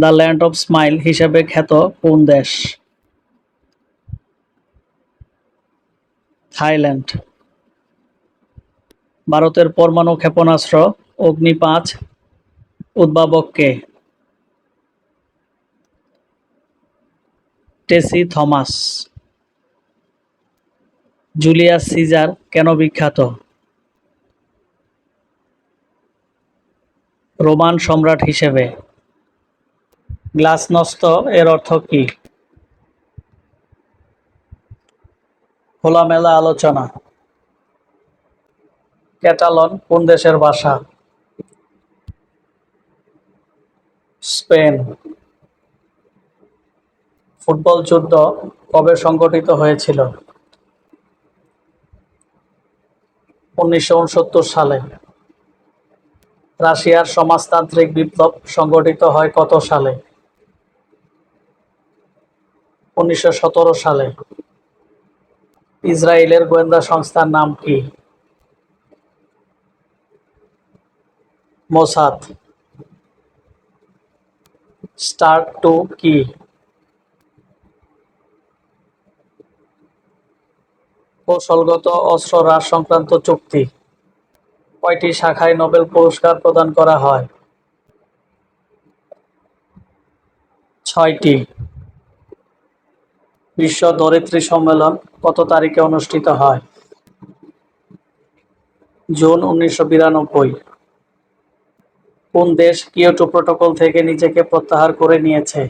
The land of smile হিসাবে খ্যাত কোন দেশ? থাইল্যান্ড। ভারতের পরমাণু ক্ষেপণাস্ত্র অগ্নি পাঁচ উদ্ভাবক কে? টেসি থমাস। জুলিয়াস সিজার কেন বিখ্যাত? রোমান সম্রাট হিসেবে। গ্লাসনস্ত এর অর্থ কি? খোলামেলা আলোচনা। ক্যাটালন কোন দেশের ভাষা? স্পেন। ফুটবল যুদ্ধ কবে সংগঠিত হয়েছিল? উনিশশো উনসত্তর সালে। রাশিয়ার সমাজতান্ত্রিক বিপ্লব সংগঠিত হয় কত সালে? উনিশশো সতেরো সালে। ইসরায়েলের গোয়েন্দা সংস্থার নাম কি? মোসাদ। স্টার টু কি? কৌশলগত অস্ত্র হ্রাস সংক্রান্ত চুক্তি। কয়টি শাখায় নোবেল পুরস্কার প্রদান করা হয়? ছয়টি। বিশ্ব ধরিত্রী সম্মেলন কত তারিখে অনুষ্ঠিত হয়? জুন উনিশশো বিরানব্বই। কোন দেশ কিয়োটো প্রোটোকল থেকে নিজেকে প্রত্যাহার করে নিয়েছে?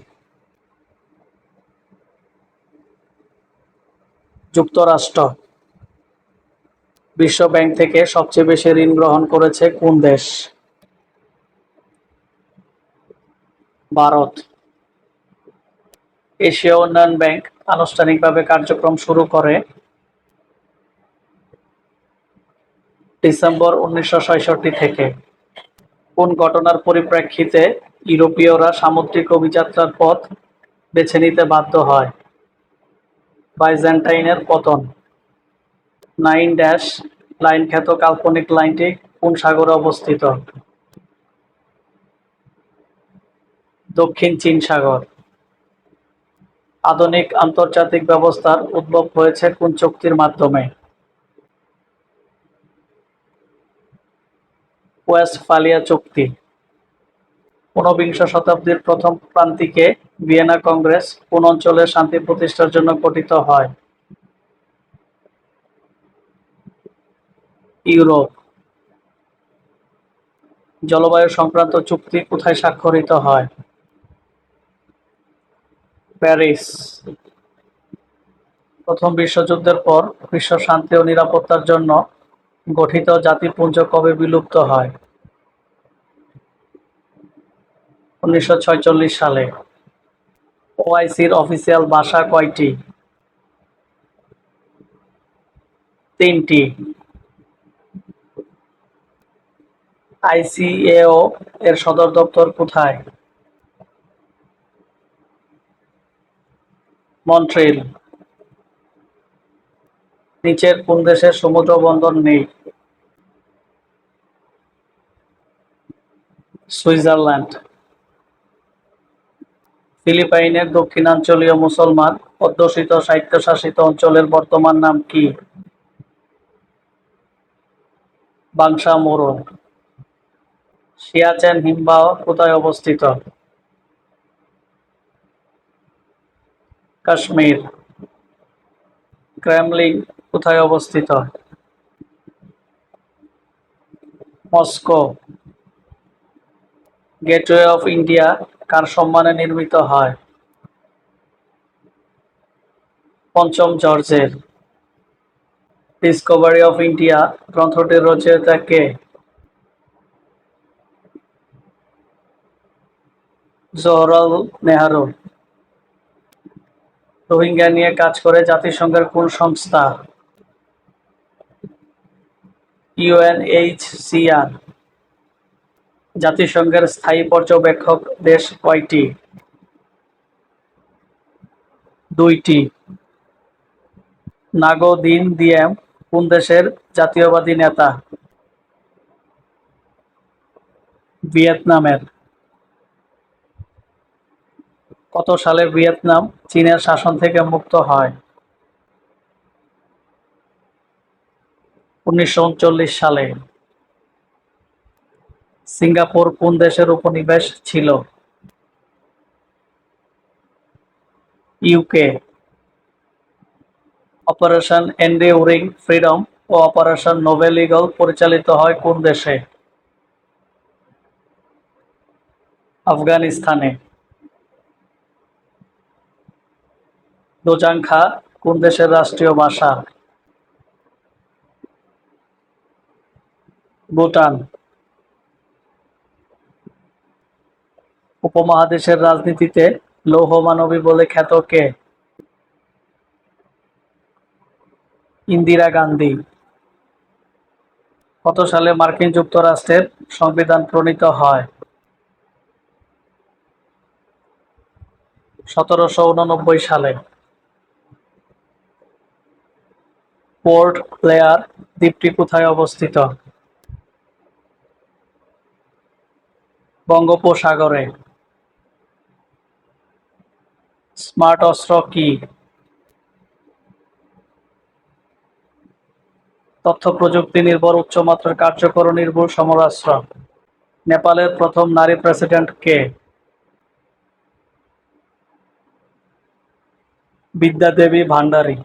যুক্তরাষ্ট্র। বিশ্ব ব্যাংক থেকে সবচেয়ে বেশি ঋণ গ্রহণ করেছে কোন দেশ? ভারত। এশিয়া উন্নয়ন ব্যাংক আনুষ্ঠানিকভাবে কার্যক্রম শুরু করে ডিসেম্বর উনিশশো থেকে। কোন ঘটনার পরিপ্রেক্ষিতে ইউরোপীয়রা সামুদ্রিক অভিযাত্রার পথ বেছে নিতে বাধ্য হয়? বাইজেন্টাইনের পতন। নাইন ড্যাশ লাইন খ্যাত কাল্পনিক লাইনটি কোন সাগরে অবস্থিত? দক্ষিণ চীন সাগর। আধুনিক আন্তর্জাতিক ব্যবস্থার উদ্ভব হয়েছে কোন চুক্তির মাধ্যমে? ওয়েস্টফালিয়া চুক্তি। ঊনবিংশ শতাব্দীর প্রথম প্রান্তিকে ভিয়েনা কংগ্রেস কোন অঞ্চলে শান্তি প্রতিষ্ঠার জন্য গঠিত হয়? ইউরোপ। জলবায়ু সংক্রান্ত চুক্তি কোথায় স্বাক্ষরিত হয়? প্যারিস। প্রথম বিশ্বযুদ্ধের পর বিশ্ব শান্তি ও নিরাপত্তার জন্য গঠিত জাতিপুঞ্জ কবে বিলুপ্ত হয়? উনিশশো সালে। ওআইসির অফিসিয়াল ভাষা কয়টি? তিনটি। আইসিএও এর সদর দপ্তর কোথায়? মন্ট্রিল। নিচের কোন দেশের সমুদ্র বন্দর নেই? সুইজারল্যান্ড। ফিলিপাইনের দক্ষিণাঞ্চলীয় মুসলমান অধ্যুষিত স্বায়ত্তশাসিত অঞ্চলের বর্তমান নাম কি? বাংশামোরো সিয়াচেন হিমবাহ কোথায় অবস্থিত? কাশ্মীর, ক্রেমলিন কোথায় অবস্থিত? মস্কো। গেটওয়ে অফ ইন্ডিয়া কার সম্মানে নির্মিত হয়? পঞ্চম জর্জের। ডিসকভারি অফ ইন্ডিয়া গ্রন্থটির রচয়িতা কে? জওহরলাল নেহারু। রোহিঙ্গা নিয়ে কাজ করে জাতিসংঘের কোন সংস্থা? ইউএনএইচসিআর। জাতিসংঘের স্থায়ী পর্যবেক্ষক দেশ কয়টি? দুইটি। নাগো দিন দিয়েম, কোন দেশের জাতীয়বাদী নেতা? ভিয়েতনামের। কত সালে ভিয়েতনাম চীনের শাসন থেকে মুক্ত হয়? উনিশশো উনচল্লিশ সালে। সিঙ্গাপুর কোন দেশের উপনিবেশ ছিল? ইউকে। অপারেশন এন্ডিউরিং ফ্রিডম ও অপারেশন নোবেল ইগল পরিচালিত হয় কোন দেশে? আফগানিস্তানে। দোজাংখা কোন দেশের রাষ্ট্রীয় ভাষা? ভুটান। উপমহাদেশের রাজনীতিতে লৌহ মানবী বলে খ্যাত কে? ইন্দিরা গান্ধী। কত সালে মার্কিন যুক্তরাষ্ট্রের সংবিধান প্রণীত হয়? সতেরোশো উননব্বই সালে। পোর্ট প্লেয়ার দ্বীপটি কোথায় অবস্থিত? বঙ্গোপসাগরে। স্মার্ট অস্ত্র কি? তথ্য প্রযুক্তি নির্ভর উচ্চমাত্রার কার্যকর নির্ভর সমরাস্ত্র। নেপালের প্রথম নারী প্রেসিডেন্ট কে? বিদ্যা দেবী ভান্ডারী।